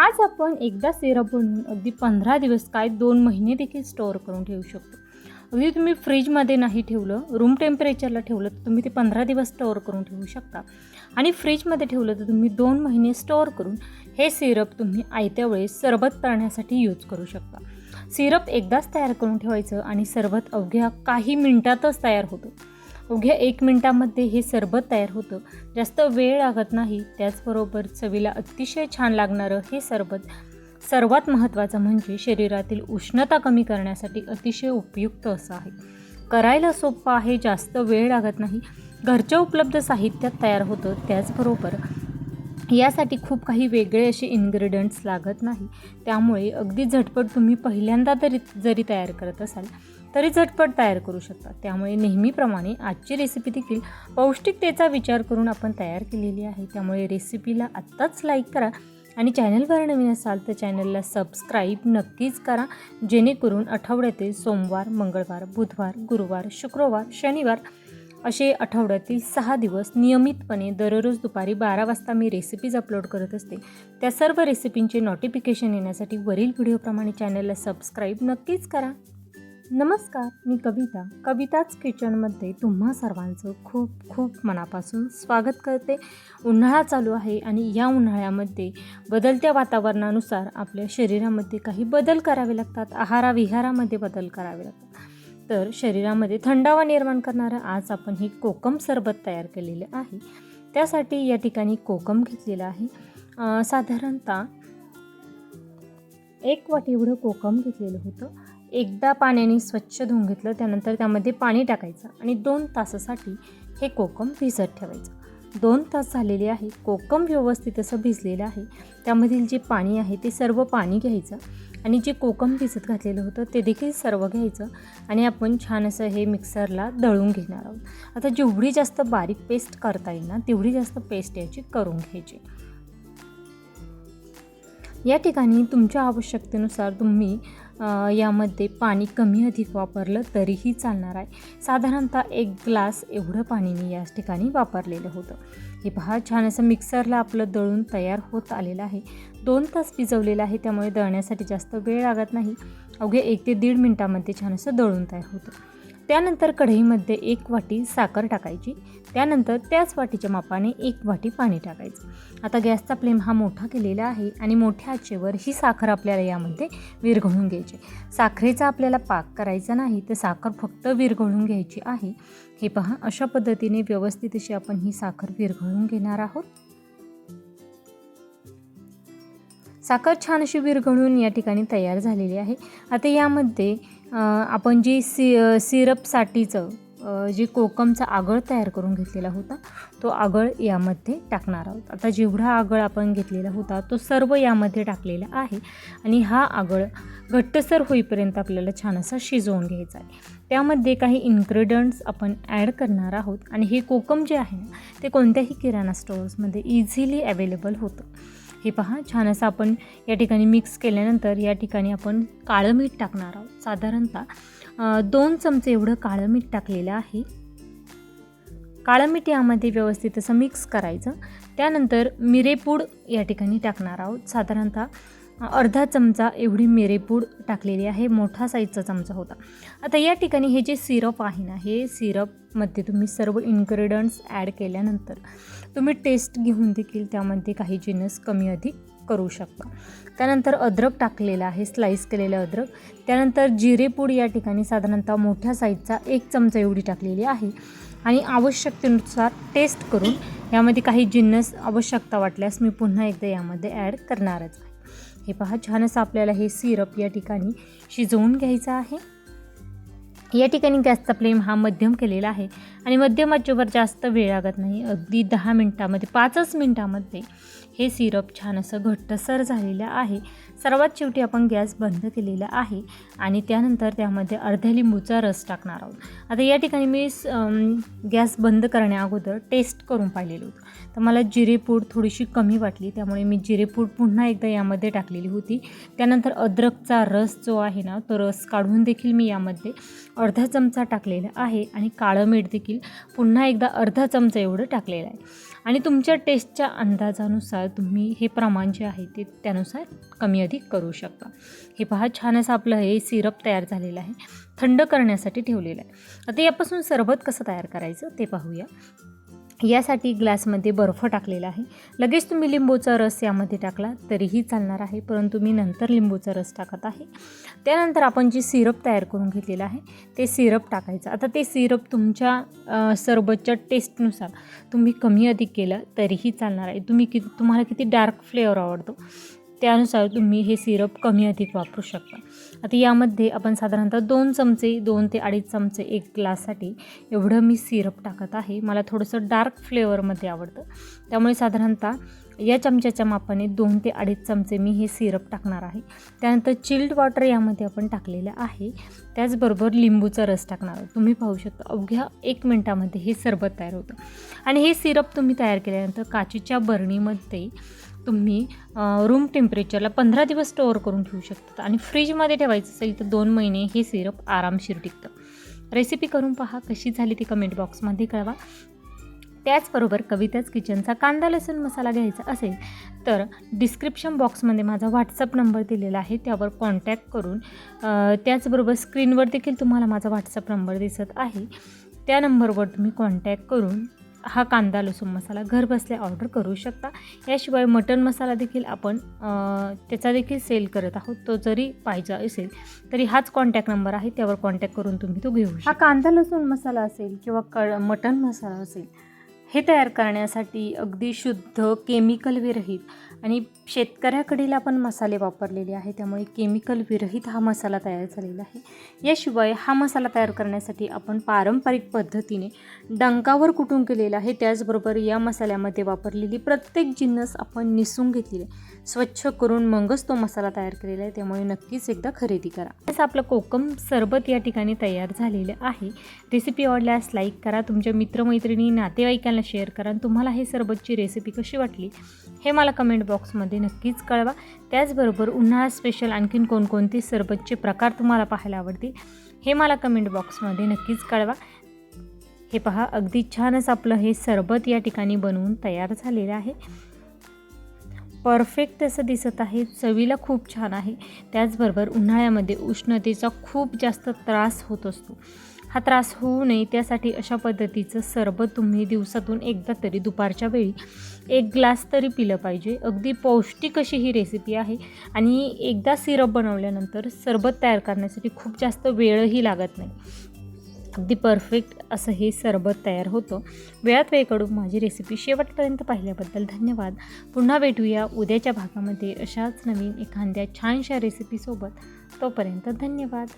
आज आपण एकदा सिरप बनवून अगदी पंधरा दिवस काय दोन महिने देखील स्टोअर करून ठेवू शकतो. अगदी तुम्ही फ्रीजमध्ये नाही ठेवलं रूम टेम्परेचरला ठेवलं तर तुम्ही ते पंधरा दिवस स्टोअर करून ठेवू शकता. आणि फ्रीजमध्ये ठेवलं तर तुम्ही दोन महिने स्टोअर करून हे सिरप तुम्ही आयत्या वेळेस सरबत करण्यासाठी यूज करू शकता. सिरप एकदाच तयार करून ठेवायचं आणि सरबत अवघ्या काही मिनटातच तयार होतं. अवघ्या एक मिनटामध्ये हे सरबत तयार होतं. जास्त वेळ लागत नाही त्याचबरोबर चवीला अतिशय छान लागणारं हे सरबत. सर्वात महत्त्वाचं म्हणजे शरीरातील उष्णता कमी करण्यासाठी अतिशय उपयुक्त असं आहे. करायला सोपं आहे जास्त वेळ लागत नाही. घरच्या उपलब्ध साहित्यात तयार होतं त्याचबरोबर यासाठी खूप काही वेगळे असे इन्ग्रेडियंट्स लागत नाही. त्यामुळे अगदी झटपट तुम्ही पहिल्यांदा तरी जरी तयार करत असाल तरी झटपट तयार करू शकता त्यामुळे नेहमीप्रमाणे आजची रेसिपी देखील पौष्टिकतेचा विचार करून आपण तयार केलेली आहे. त्यामुळे रेसिपीला आत्ताच लाईक करा आणि चॅनलवर नवीन असाल तर चॅनलला सबस्क्राईब नक्कीच करा. जेणेकरून आठवड्यातील सोमवार मंगळवार बुधवार गुरुवार शुक्रवार शनिवार असे आठवड्यातील सहा दिवस नियमितपणे दररोज दुपारी बारा वाजता मी रेसिपीज अपलोड करत असते. त्या सर्व रेसिपींचे नोटिफिकेशन येण्यासाठी वरील व्हिडिओप्रमाणे चॅनलला सबस्क्राईब नक्कीच करा. नमस्कार मी कविता. कविताच किचनमध्ये तुम्हा सर्वांचं खूप खूप मनापासून स्वागत करते. उन्हाळा चालू आहे आणि या उन्हाळ्यामध्ये बदलत्या वातावरणानुसार आपल्या शरीरामध्ये काही बदल करावे लागतात. आहाराविहारामध्ये बदल करावे लागतात. तर शरीरामध्ये थंडावा निर्माण करणारं आज आपण हे कोकम सरबत तयार केलेलं आहे. त्यासाठी या ठिकाणी कोकम घेतलेलं आहे. साधारणतः एक वाटी एवढं कोकम घेतलेलं होतं. एकदा पाण्याने स्वच्छ धुवून घेतलं त्यानंतर त्यामध्ये पाणी टाकायचं आणि दोन तासासाठी हे कोकम भिजत ठेवायचं. दोन तास झालेले आहे कोकम व्यवस्थित असं भिजलेलं आहे. त्यामधील जे पाणी आहे ते सर्व पाणी घ्यायचं आणि जे कोकम भिजत घातलेलं होतं ते देखील सर्व घ्यायचं आणि आपण छान असं हे मिक्सरला दळून घेणार आहोत. आता जेवढी जास्त बारीक पेस्ट करता येईल ना तेवढी जास्त पेस्ट याची करून घ्यायची. या ठिकाणी तुमच्या आवश्यकतेनुसार तुम्ही यामध्ये पाणी कमी अधिक वापरलं तरीही चालणार आहे. साधारणतः एक ग्लास एवढं पाणी मी याच ठिकाणी वापरलेलं होतं. हे पहा छान असं मिक्सरला आपलं दळून तयार होत आलेलं आहे. दोन तास भिजवलेलं आहे त्यामुळे दळण्यासाठी जास्त वेळ लागत नाही. अवघे एक ते दीड मिनटामध्ये छान असं दळून तयार होतं. त्यानंतर कढईमध्ये एक वाटी साखर टाकायची. त्यानंतर त्याच वाटीच्या मापाने एक वाटी पाणी टाकायचं. आता गॅसचा फ्लेम हा मोठा केलेला आहे आणि मोठ्या आचेवर ही साखर आपल्याला यामध्ये विरघळून घ्यायची. साखरेचा आपल्याला पाक करायचा नाही तर साखर फक्त विरघळून घ्यायची आहे. हे पहा अशा पद्धतीने व्यवस्थित अशी आपण ही साखर विरघळून घेणार आहोत. साखर छान अशी विरघळून या ठिकाणी तयार झालेली आहे. आता यामध्ये आपण जी सी सिरपसाठीचं जे कोकमचा आगळ तयार करून घेतलेला होता तो आगळ यामध्ये टाकणार आहोत. आता जेवढा आगळ आपण घेतलेला होता तो सर्व यामध्ये टाकलेला आहे आणि हा आगळ घट्टसर होईपर्यंत आपल्याला छान असा शिजवून घ्यायचा आहे. त्यामध्ये काही इन्ग्रेडियंट्स आपण ॲड करणार आहोत आणि हे कोकम जे आहे ना ते कोणत्याही किराणा स्टोअर्समध्ये इझिली अवेलेबल होतं. हे पहा छान असं आपण या ठिकाणी मिक्स केल्यानंतर या ठिकाणी आपण काळं मीठ टाकणार आहोत. साधारणतः दोन चमचे एवढं काळं मीठ टाकलेलं आहे. काळं मीठ यामध्ये व्यवस्थित असं मिक्स करायचं. त्यानंतर मिरेपूड या ठिकाणी टाकणार आहोत. साधारणतः अर्धा चमचा एवढी मिरेपूड टाकलेली आहे मोठा साईजचा चमचा होता. आता या ठिकाणी हे जे सिरप आहे ना हे सिरपमध्ये तुम्ही सर्व इन्ग्रेडियंट्स ॲड केल्यानंतर तुम्ही टेस्ट घेऊन देखील त्यामध्ये काही जिनस कमी अधिक करू शकता. त्यानंतर अद्रक टाकलेलं आहे स्लाईस केलेलं अद्रक. त्यानंतर जिरेपूड या ठिकाणी साधारणतः मोठ्या साईजचा एक चमचा एवढी टाकलेली आहे. आणि आवश्यकतेनुसार टेस्ट करून यामध्ये काही जिन्नस आवश्यकता वाटल्यास मी पुन्हा एकदा यामध्ये ॲड करणारच आहे. हे पहा छान असं आपल्याला हे सिरप या ठिकाणी शिजवून घ्यायचं आहे. या ठिकाणी गॅसचा फ्लेम हा मध्यम केलेला आहे. आणि मध्यम आचेवर जास्त वेळ लागत नाही अगदी दहा मिनटामध्ये पाचच मिनटामध्ये हे सिरप छान असं घट्टसर झालेलं आहे. सर्वात शेवटी आपण गॅस बंद केलेला आहे आणि त्यानंतर त्यामध्ये अर्ध्या लिंबूचा रस टाकणार आहोत. आता या ठिकाणी मी स- गॅस बंद करण्याअगोदर टेस्ट करून पाहिलेलं होतं. तर मला जिरेपूड थोडीशी कमी वाटली त्यामुळे मी जिरेपूड पुन्हा एकदा यामध्ये टाकलेली होती. त्यानंतर अद्रकचा रस जो आहे ना तो रस काढून देखील मी यामध्ये अर्धा चमचा टाकलेला आहे आणि काळं मीठ देखील देखील पुन्हा एकदा अर्धा चमचा एवढं टाकलेलं आहे. आणि तुमच्या टेस्टच्या अंदाजानुसार तुम्ही हे प्रमाण जे आहे ते त्यानुसार कमी अधिक करू शकता. हे पहा छान असं आपलं हे सिरप तयार झालेलं आहे. थंड करण्यासाठी ठेवलेलं आहे. आता यापासून सरबत कसं तयार करायचं ते पाहूया. यासाठी ग्लासमध्ये बर्फ टाकलेला आहे. लगेच तुम्ही लिंबूचा रस यामध्ये टाकला तरीही चालणार आहे परंतु मी नंतर लिंबूचा रस टाकत आहे. त्यानंतर आपण जी सिरप तयार करून घेतलेलं आहे ते सिरप टाकायचं. आता ते सिरप तुमच्या सरबतच्या टेस्टनुसार तुम्ही कमी अधिक केलं तरीही चालणार आहे. तुम्ही कि तुम्हाला किती डार्क फ्लेवर आवडतो? त्यानुसार तुम्ही हे सिरप कमी अधिक वापरू शकता. आता यामध्ये आपण साधारणतः दोन चमचे दोन ते अडीच चमचे एक ग्लाससाठी एवढं मी सिरप टाकत आहे. मला थोडंसं डार्क फ्लेवरमध्ये आवडतं. त्यामुळे साधारणतः या चमच्याच्या मापाने दोन ते अडीच चमचे मी हे सिरप टाकणार आहे. त्यानंतर चिल्ड वॉटर यामध्ये आपण टाकलेलं आहे. त्याचबरोबर लिंबूचा रस टाकणार आहोत. तुम्ही पाहू शकता अवघ्या एक मिनटामध्ये हे सरबत तयार होतं. आणि हे सिरप तुम्ही तयार केल्यानंतर काचेच्या बरणीमध्ये तुम्ही रूम टेम्परेचरला पंधरा दिवस स्टोअर करून ठेवू शकतात. आणि फ्रीजमध्ये ठेवायचं असेल तर दोन महिने हे सिरप आरामशीर टिकतं. रेसिपी करून पहा कशी झाली ती कमेंट बॉक्समध्ये कळवा. त्याचबरोबर कविताच किचनचा कांदा लसूण मसाला घ्यायचा असेल तर डिस्क्रिप्शन बॉक्समध्ये माझा व्हॉट्सअप नंबर दिलेला आहे. त्यावर कॉन्टॅक्ट करून त्याचबरोबर स्क्रीनवर देखील तुम्हाला माझा व्हॉट्सअप नंबर दिसत आहे. त्या नंबरवर तुम्ही कॉन्टॅक्ट करून हा कांदा लसूण मसाला घरबसल्या ऑर्डर करू शकता. याशिवाय मटन मसाला देखील आपण त्याचा देखील सेल करत आहोत. तो जरी पाहिजे असेल तरी हाच कॉन्टॅक्ट नंबर आहे. त्यावर कॉन्टॅक्ट करून तुम्ही तो घेऊ शकता. हा कांदा लसूण मसाला असेल किंवा क मटन मसाला असेल हे तयार करण्यासाठी अगदी शुद्ध केमिकल विरहित आणि शेतकऱ्याकडील आपण मसाले वापरलेले आहे. त्यामुळे केमिकल विरहित हा मसाला तयार झालेला आहे. याशिवाय हा मसाला तयार करण्यासाठी आपण पारंपरिक पद्धतीने डंकावर कुटून केलेला आहे. त्याचबरोबर या मसाल्यामध्ये वापरलेली प्रत्येक जिन्नस आपण निसून घेतलेली आहे. स्वच्छ करून मगच तो मसाला तयार केलेला आहे. त्यामुळे नक्कीच एकदा खरेदी करा. तसं आपलं कोकम सरबत या ठिकाणी तयार झालेलं आहे. रेसिपी आवडल्यास लाईक करा. तुमच्या मित्रमैत्रिणी नातेवाईकांना शेअर करा. आणि तुम्हाला हे सरबतची रेसिपी कशी वाटली? हे मला कमेंट बॉक्समध्ये नक्कीच कळवा. त्याचबरोबर उन्हाळा स्पेशल आणखीन कोणकोणते सरबतचे प्रकार तुम्हाला पाहायला आवडतील हे मला कमेंट बॉक्समध्ये नक्कीच कळवा. हे पहा अगदी छानच आपलं हे सरबत या ठिकाणी बनवून तयार झालेलं आहे. परफेक्ट असं दिसत आहे चवीला खूप छान आहे. त्याचबरोबर उन्हाळ्यामध्ये उष्णतेचा खूप जास्त त्रास होत असतो. हा त्रास होऊ नये त्यासाठी अशा पद्धतीचं सरबत तुम्ही दिवसातून एकदा तरी दुपारच्या वेळी एक ग्लास तरी पिलं पाहिजे. अगदी पौष्टिक अशी ही रेसिपी आहे. आणि एकदा सिरप बनवल्यानंतर सरबत तयार करण्यासाठी खूप जास्त वेळही लागत नाही. अगदी परफेक्ट असं हे सरबत तयार होतं. वेळात वेळकडून माझी रेसिपी शेवटपर्यंत पाहिल्याबद्दल धन्यवाद. पुन्हा भेटूया उद्याच्या भागामध्ये अशाच नवीन एखाद्या छानशा रेसिपीसोबत तोपर्यंत धन्यवाद.